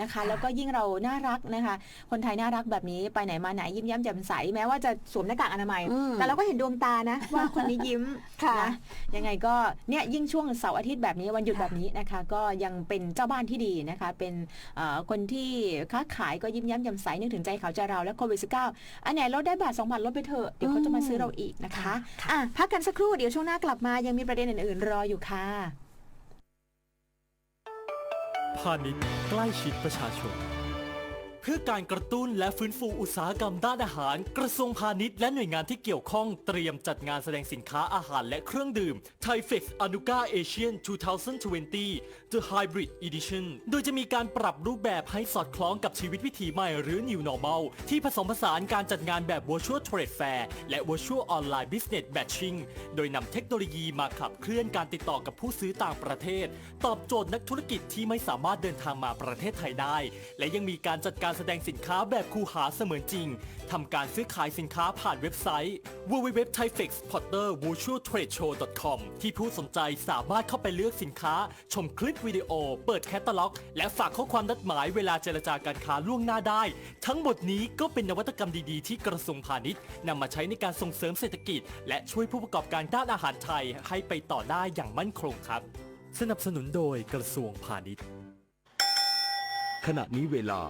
นะคะ แล้วก็ยิ่งเราน่ารักนะคะ คนไทยน่ารักแบบนี้ไปไหนมาไหนยิ้มแย้มแจ่มใสแม้ว่าจะสวมหน้ากากอนามัยอืมแต่เราก็เห็นดวงตานะ ว่าคนนี้ยิ้มค่ะนะยังไงก็เนี่ยยิ่งช่วงเสาร์อาทิตย์แบบนี้วันหยุดค่ะแบบนี้นะคะ ก็ยังเป็นเจ้าบ้านที่ดีนะคะ เป็นเอ่อคนที่ค้าขายก็ยิ้มแย้มแจ่มใสนึกถึงใจเขาใจเราและโควิด -19 อันไหนลดได้บาทสองบาทลดไปเถอะเดี๋ยวเขาจะมาซื้อเราอีกนะคะค่ะอะพักกันสักครู่เดี๋ยวช่วงหน้ากลับมายังมีประเด็นอื่นๆรออยู่ค่ะ พาณิชย์ใกล้ชิดประชาชน พื่อการกระตุ้นและฟื้นฟูอุตสาหกรรมด้านอาหาร กระทรวงพาณิชย์และหน่วยงานที่เกี่ยวข้องเตรียมจัดงานแสดงสินค้าอาหารและเครื่องดื่ม t h a i f e x a n u g a Asian 2020 The Hybrid Edition โดยจะมีการปรับรูปแบบให้สอดคล้องกับชีวิตวิถีใหม่หรือ New Normal ที่ผสมผสานการจัดงานแบบ Virtual Trade Fair และ Virtual Online Business Matching โดยนำเทคโนโลยีมาขับเคลื่อนการติดต่อกับผู้ซื้อต่างประเทศ ตอบโจทย์นักธุรกิจที่ไม่สามารถเดินทางมาประเทศไทยได้ และยังมีการจัดการแสดงสินค้าแบบคูหาเสมือนจริง ทำการซื้อขายสินค้าผ่านเว็บไซต์ www t h a i f e x p o r t e r v i r t u a l t r a d e s h o w c o m ที่ผู้สนใจสามารถเข้าไปเลือกสินค้า ชมคลิปวิดีโอ เปิดแคตตาล็อก และฝากข้อความนัดหมายเวลาเจรจาการค้าล่วงหน้าได้ ทั้งหมดนี้ก็เป็นนวัตกรรมดีๆ ที่กระทรวงพาณิชย์นำมาใช้ในการส่งเสริมเศรษฐกิจ และช่วยผู้ประกอบการด้านอาหารไทยให้ไปต่อได้อย่างมั่นคงครับ สนับสนุนโดยกระทรวงพาณิชย์ขณะนี้เวลา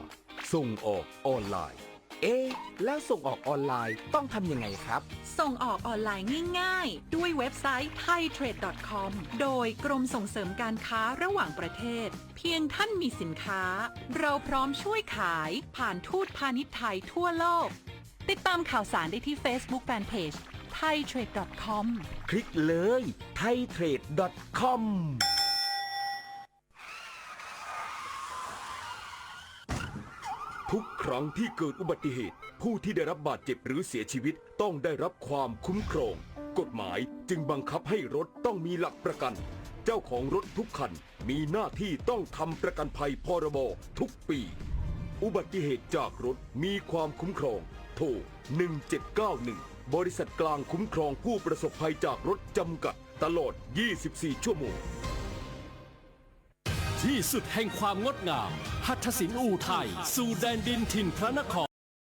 ส่งออกออนไลน์ เอ๊ะแล้วส่งออกออนไลน์ต้องทำยังไงครับ ส่งออกออนไลน์ง่าย ๆ ด้วยเว็บไซต์ thaitrade.com โดยกรมส่งเสริมการค้าระหว่างประเทศ เพียงท่านมีสินค้า เราพร้อมช่วยขายผ่านทูตพาณิชย์ไทยทั่วโลก ติดตามข่าวสารได้ที่ Facebook Fanpage thaitrade.com คลิกเลย thaitrade.com ทุกครั้งที่เกิดอุบัติเหตุ ผู้ที่ได้รับบาดเจ็บหรือเสียชีวิตต้องได้รับความคุ้มครอง กฎหมายจึงบังคับให้รถต้องมีหลักประกัน เจ้าของรถทุกคันมีหน้าที่ต้องทำประกันภัยพรบทุกปี อุบัติเหตุจากรถมีความคุ้มครอง โทร 1791 บริษัทกลางคุ้มครองผู้ประสบภัยจากรถจำกัดตลอด 24 ชั่วโมง ที่สุดแห่งความงดงาม หัตถศิลป์อู่ไทย สู่แดนดินถิ่นพระนค